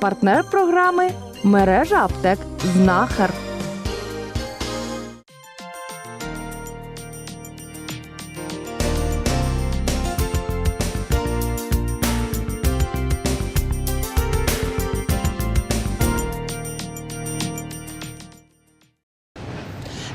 Партнер програми мережа аптек Знахар.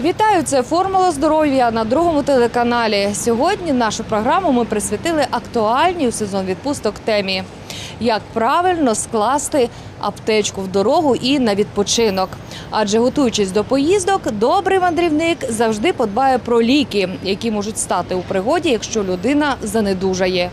Вітаю! Це формула здоров'я на другому телеканалі. Сьогодні нашу програму ми присвятили актуальній у сезон відпусток темі. Як правильно скласти аптечку в дорогу і на відпочинок? Адже готуючись до поїздок, добрий мандрівник завжди подбає про ліки, які можуть стати у пригоді, якщо людина занедужає.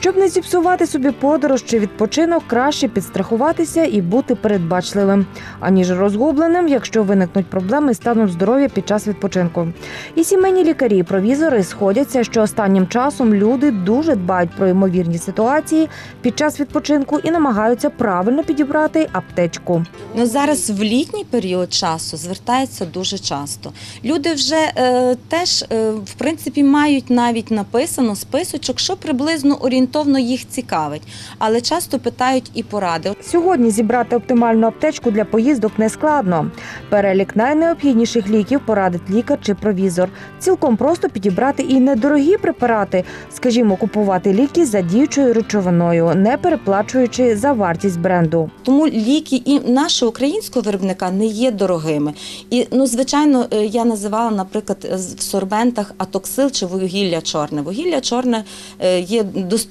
Щоб не зіпсувати собі подорож чи відпочинок, краще підстрахуватися і бути передбачливим, аніж розгубленим, якщо виникнуть проблеми з станом здоров'я під час відпочинку. І сімейні лікарі, і провізори сходяться, що останнім часом люди дуже дбають про ймовірні ситуації під час відпочинку і намагаються правильно підібрати аптечку. Ну зараз в літній період часу звертаються дуже часто. Люди вже е, теж е, в принципі мають навіть написано списочок, що приблизно орієнтовно їх цікавить, але часто питають і поради. Сьогодні зібрати оптимальну аптечку для поїздок не складно. Перелік найнеобхідніших ліків порадить лікар чи провізор. Цілком просто підібрати і недорогі препарати, скажімо, купувати ліки за діючою речовиною, не переплачуючи за вартість бренду. Тому ліки і нашого українського виробника не є дорогими. І ну, звичайно, е, я називала, наприклад, в сорбентах атоксил чи вугілля чорне. Вугілля чорне е, є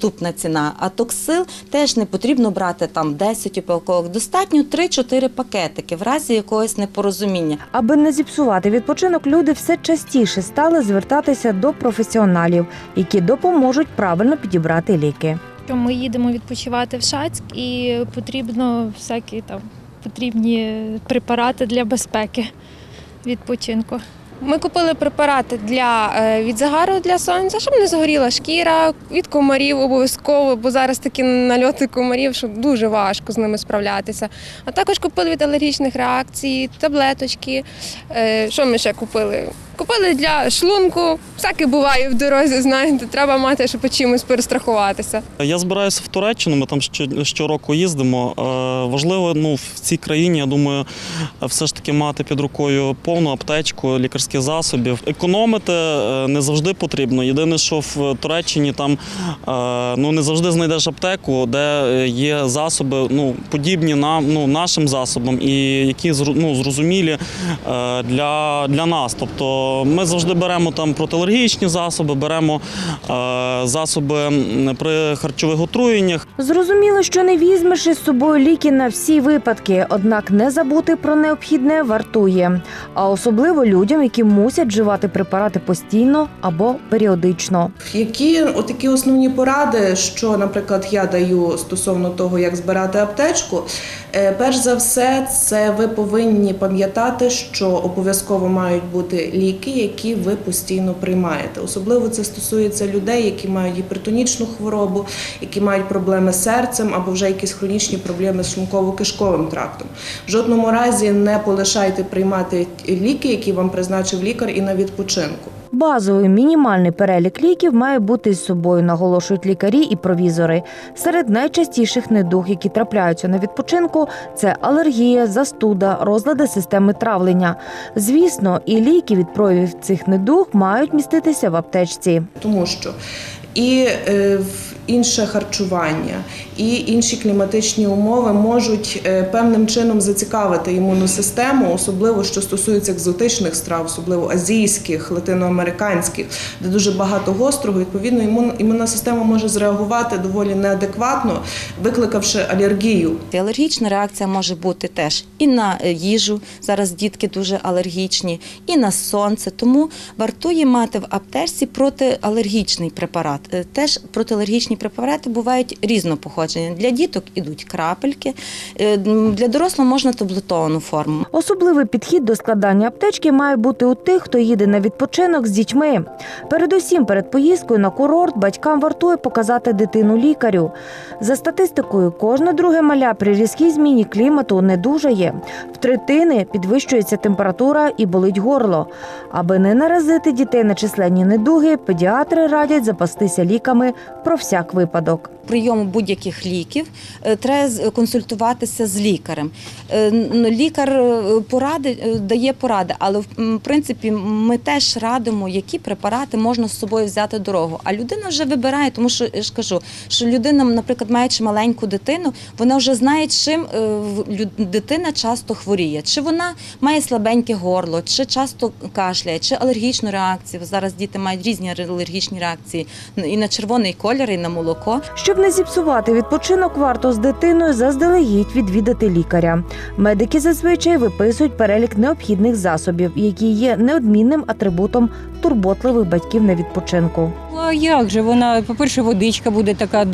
доступна ціна, а токсил теж не потрібно брати там 10 упаковок. Достатньо 3-4 пакетики в разі якогось непорозуміння. Аби не зіпсувати відпочинок, люди все частіше стали звертатися до професіоналів, які допоможуть правильно підібрати ліки. ми їдемо відпочивати в Шацьк і потрібно всякі там потрібні препарати для безпеки відпочинку. Ми купили препарати для е, від загару для сонця, щоб не згоріла шкіра, від комарів обов'язково, бо зараз такі нальоти комарів, що дуже важко з ними справлятися. А також купили від алергічних реакцій, таблеточки. Е, Що ми ще купили? Купили для шлунку. Всяке буває в дорозі, знаєте, треба мати, щоб чимось перестрахуватися. Я збираюся в Туреччину, ми там щороку їздимо. Е, Важливо ну, в цій країні, я думаю, все ж таки мати під рукою повну аптечку лікарських засобів. Економити е, не завжди потрібно. Єдине, що в Туреччині там е, ну, не завжди знайдеш аптеку, де е, є засоби ну, подібні нам, ну, нашим засобам і які ну, зрозумілі для, для нас. Тобто ми завжди беремо там протиалергічні засоби, беремо засоби при харчових отруєннях. Зрозуміло, що не візьмеш із собою ліки на всі випадки, однак не забути про необхідне вартує, а особливо людям, які мусять вживати препарати постійно або періодично. Які отакі основні поради, що, наприклад, я даю стосовно того, як збирати аптечку. Е, Перш за все, це ви повинні пам'ятати, що обов'язково мають бути ліки, які ви постійно приймаєте. Особливо це стосується людей, які мають гіпертонічну хворобу, які мають проблеми з серцем або вже якісь хронічні проблеми з шлунково-кишковим трактом. В жодному разі не полишайте приймати ліки, які вам призначив лікар, і на відпочинку. Базовий мінімальний перелік ліків має бути з собою, наголошують лікарі і провізори. Серед найчастіших недуг, які трапляються на відпочинку, це алергія, застуда, розлади системи травлення. Звісно, і ліки від проявів цих недуг мають міститися в аптечці. тому що і е, інше харчування, і інші кліматичні умови можуть е, певним чином зацікавити імунну систему, особливо що стосується екзотичних страв, особливо азійських, латиноамериканських, де дуже багато гострого. Відповідно, імун, імунна система може зреагувати доволі неадекватно, викликавши алергію. Алергічна реакція може бути теж і на е, їжу. Зараз дітки дуже алергічні, і на сонце. Тому вартує мати в аптечці протиалергічний препарат. Е, Теж протиалергічні препарати бувають різного походження. Для діток ідуть крапельки, е, для дорослого можна таблетовану форму. Особливий підхід до складання аптечки має бути у тих, хто їде на відпочинок з дітьми. Передусім, перед поїздкою на курорт батькам вартує показати дитину лікарю. За статистикою, кожне друге маля при різкій зміні клімату не дужає. В третини підвищується температура і болить горло. Аби не наразити дітей на численні недуги, педіатри радять запастися ліками про всяк всяк випадок. прийому будь-яких ліків е, треба консультуватися з лікарем. Е, Лікар е, поради дає поради, але в принципі ми теж радимо, які препарати можна з собою взяти дорогу. А людина вже вибирає, тому що я ж кажу, що людина, наприклад, маючи маленьку дитину, вона вже знає, чим дитина часто хворіє. Чи вона має слабеньке горло, чи часто кашляє, чи алергічну реакцію. Зараз діти мають різні алергічні реакції і на червоний колір, і на молоко. Щоб не зіпсувати відпочинок, варто з дитиною заздалегідь відвідати лікаря. Медики зазвичай виписують перелік необхідних засобів, які є неодмінним атрибутом турботливих батьків на відпочинку. А як же вона, по-перше, водичка буде така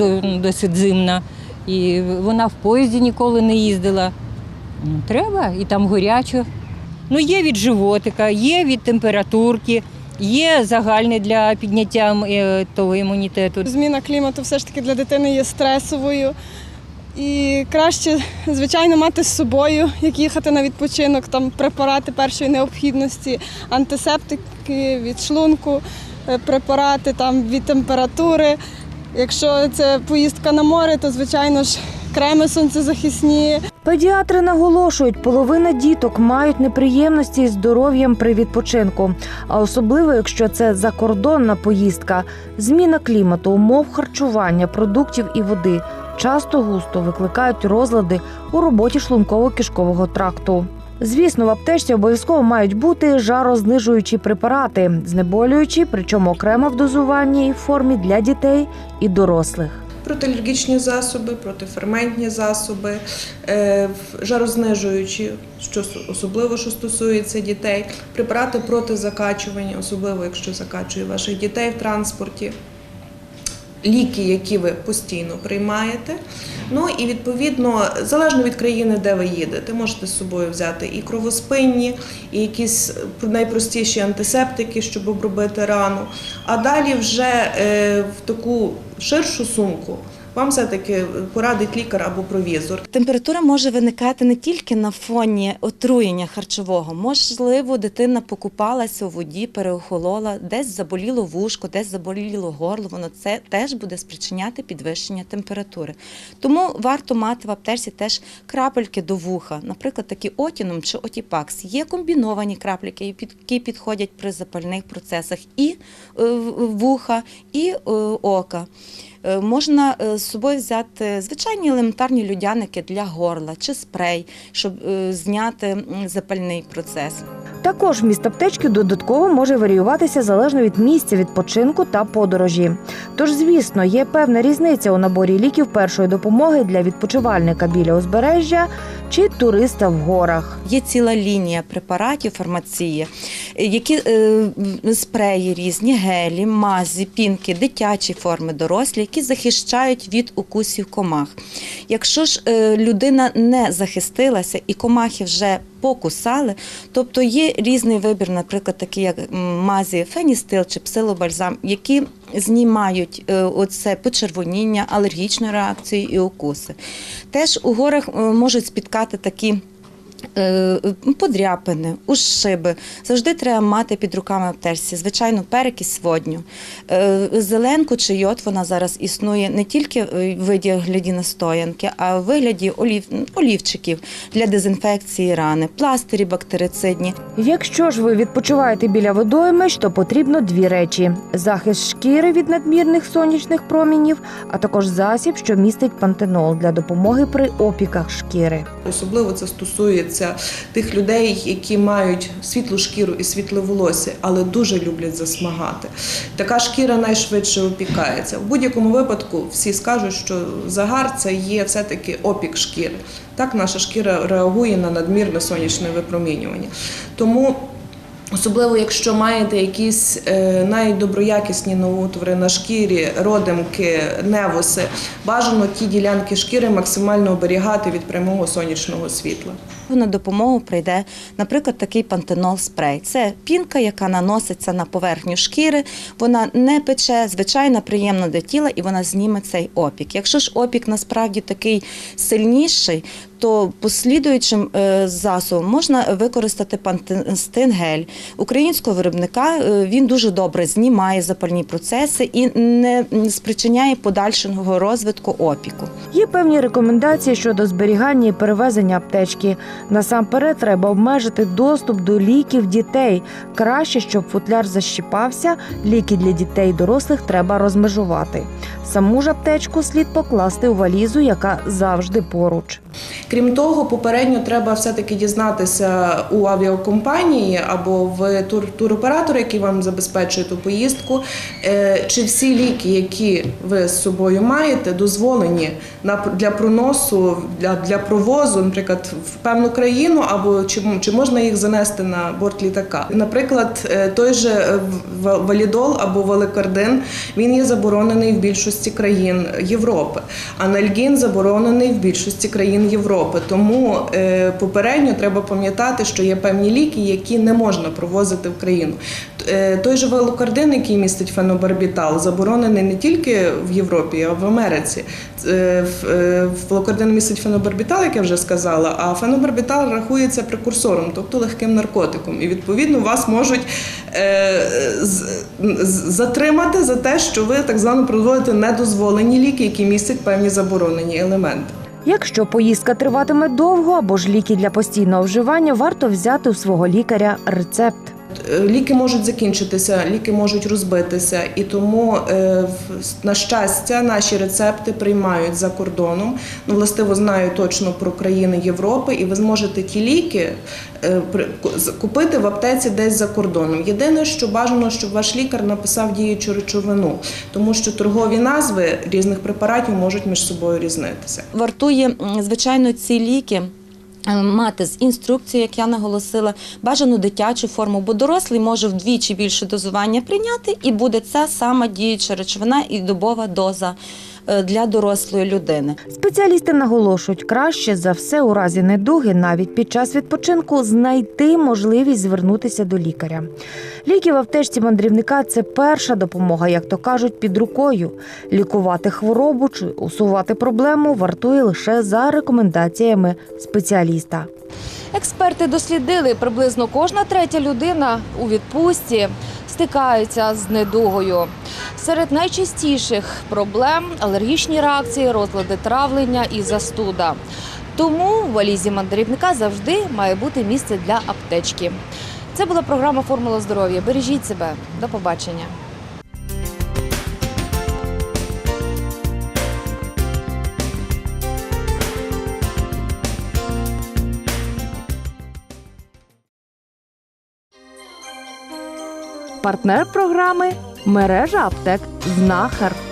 досить зимна, і вона в поїзді ніколи не їздила. Ну, треба, і там горячо. Ну, є від животика, є від температурки, є загальне для підняття е, того імунітету. Зміна клімату все ж таки для дитини є стресовою. І краще, звичайно, мати з собою, як їхати на відпочинок, там препарати першої необхідності, антисептики від шлунку, е, препарати там від температури. Якщо це поїздка на море, то звичайно ж креми сонцезахисні, Педіатри наголошують, половина діток мають неприємності із здоров'ям при відпочинку, а особливо якщо це закордонна поїздка, зміна клімату, умов харчування, продуктів і води часто густо викликають розлади у роботі шлунково-кишкового тракту. Звісно, в аптечці обов'язково мають бути жарознижуючі препарати, знеболюючі, причому окремо в дозуванні і формі для дітей і дорослих. Протиалергічні засоби, протиферментні засоби, е, жарознижуючі, що особливо що стосується дітей, препарати проти закачування, особливо якщо закачує ваших дітей в транспорті. Ліки, які ви постійно приймаєте. Ну і відповідно, залежно від країни, де ви їдете, можете з собою взяти і кровоспинні, і якісь найпростіші антисептики, щоб обробити рану. А далі вже е, в таку ширшу сумку вам все-таки порадить лікар або провізор. Температура може виникати не тільки на фоні отруєння харчового. Можливо, дитина покупалася у воді, переохолола, десь заболіло вушко, десь заболіло горло. Воно це теж буде спричиняти підвищення температури. Тому варто мати в аптечці теж крапельки до вуха, наприклад, такі отіном чи отіпакс. Є комбіновані крапліки, які підходять при запальних процесах і е, вуха, і е, ока. Е, Можна е, з собою взяти звичайні елементарні людяники для горла чи спрей, щоб е, зняти запальний процес. Також вміст аптечки додатково може варіюватися залежно від місця відпочинку та подорожі. Тож, звісно, є певна різниця у наборі ліків першої допомоги для відпочивальника біля узбережжя чи туриста в горах. Є ціла лінія препаратів фармації, які е, спреї різні, гелі, мазі, пінки, дитячі форми, дорослі, які захищають від укусів комах. Якщо ж е, людина не захистилася і комахи вже покусали, тобто є різний вибір, наприклад, такі як мазі феністил чи псилобальзам, які знімають е, оце почервоніння, алергічну реакцію і укуси. Теж у горах е, можуть спіткати такі. Е, Подряпини, ушиби. Завжди треба мати під руками аптечці. Звичайно, перекись водню. Е, Зеленку чи йод вона зараз існує не тільки в вигляді настоянки, а в вигляді олів, олівчиків для дезінфекції рани, пластирі бактерицидні. Якщо ж ви відпочиваєте біля водоймищ, то потрібно дві речі: захист шкіри від надмірних сонячних промінів, а також засіб, що містить пантенол для допомоги при опіках шкіри. Особливо це стосується тих людей, які мають світлу шкіру і світле волосся, але дуже люблять засмагати. Така шкіра найшвидше опікається. В будь-якому випадку всі скажуть, що загар це є все-таки опік шкіри. Так наша шкіра реагує на надмірне сонячне випромінювання. Тому Особливо, якщо маєте якісь е, навіть доброякісні новоутвори на шкірі, родимки, невуси, бажано ті ділянки шкіри максимально оберігати від прямого сонячного світла. Випадку на допомогу прийде, наприклад, такий пантенол спрей. Це пінка, яка наноситься на поверхню шкіри. Вона не пече, звичайно, приємна для тіла, і вона зніме цей опік. Якщо ж опік насправді такий сильніший, то послідуючим е, засобом можна використати пантенстин-гель українського виробника. Е, Він дуже добре знімає запальні процеси і не спричиняє подальшого розвитку опіку. Є певні рекомендації щодо зберігання і перевезення аптечки. Насамперед треба обмежити доступ до ліків дітей. Краще, щоб футляр защіпався. Ліки для дітей і дорослих треба розмежувати. Саму ж аптечку слід покласти у валізу, яка завжди поруч. Крім того, попередньо треба все-таки дізнатися у авіакомпанії або в тур туроператора, який вам забезпечує ту поїздку, е, чи всі ліки, які ви з собою маєте, дозволені для проносу, для, для провозу, наприклад, в певну країну, або чи, чи можна їх занести на борт літака. Наприклад, е, той же е, валідол або валикардин, він є заборонений в більшості країн Європи. Анальгін заборонений в більшості країн Європи. Тому е, попередньо треба пам'ятати, що є певні ліки, які не можна провозити в країну. Е, той же валокардин, який містить фенобарбітал, заборонений не тільки в Європі, а в Америці. Е, в- Валокардин містить фенобарбітал, як я вже сказала, а фенобарбітал рахується прекурсором, тобто легким наркотиком. І відповідно вас можуть затримати за те, що ви так звано проводите недозволені ліки, які містять певні заборонені елементи. Якщо поїздка триватиме довго або ж ліки для постійного вживання, варто взяти у свого лікаря рецепт. Е, Ліки можуть закінчитися, ліки можуть розбитися, і тому, е, на щастя, наші рецепти приймають за кордоном. Ну, властиво знаю точно про країни Європи, і ви зможете ті ліки е, купити в аптеці десь за кордоном. Єдине, що бажано, щоб ваш лікар написав діючу речовину, тому що торгові назви різних препаратів можуть між собою різнитися. Вартує, звичайно, ці ліки. Е, Мати з інструкцією, як я наголосила, бажану дитячу форму, бо дорослий може вдвічі більше дозування прийняти, і буде це сама діюча речовина і добова доза для дорослої людини. Спеціалісти наголошують, краще за все у разі недуги, навіть під час відпочинку, знайти можливість звернутися до лікаря. Ліки в аптечці мандрівника це перша допомога, як то кажуть, під рукою. Лікувати хворобу чи усувати проблему вартує лише за рекомендаціями спеціаліста. Експерти дослідили, приблизно кожна третя людина у відпустці стикаються з недугою. Серед найчастіших проблем алергічні реакції, розлади травлення і застуда. Тому в валізі мандрівника завжди має бути місце для аптечки. Це була програма Формула здоров'я. Бережіть себе. До побачення. Партнер програми мережа аптек Знахар.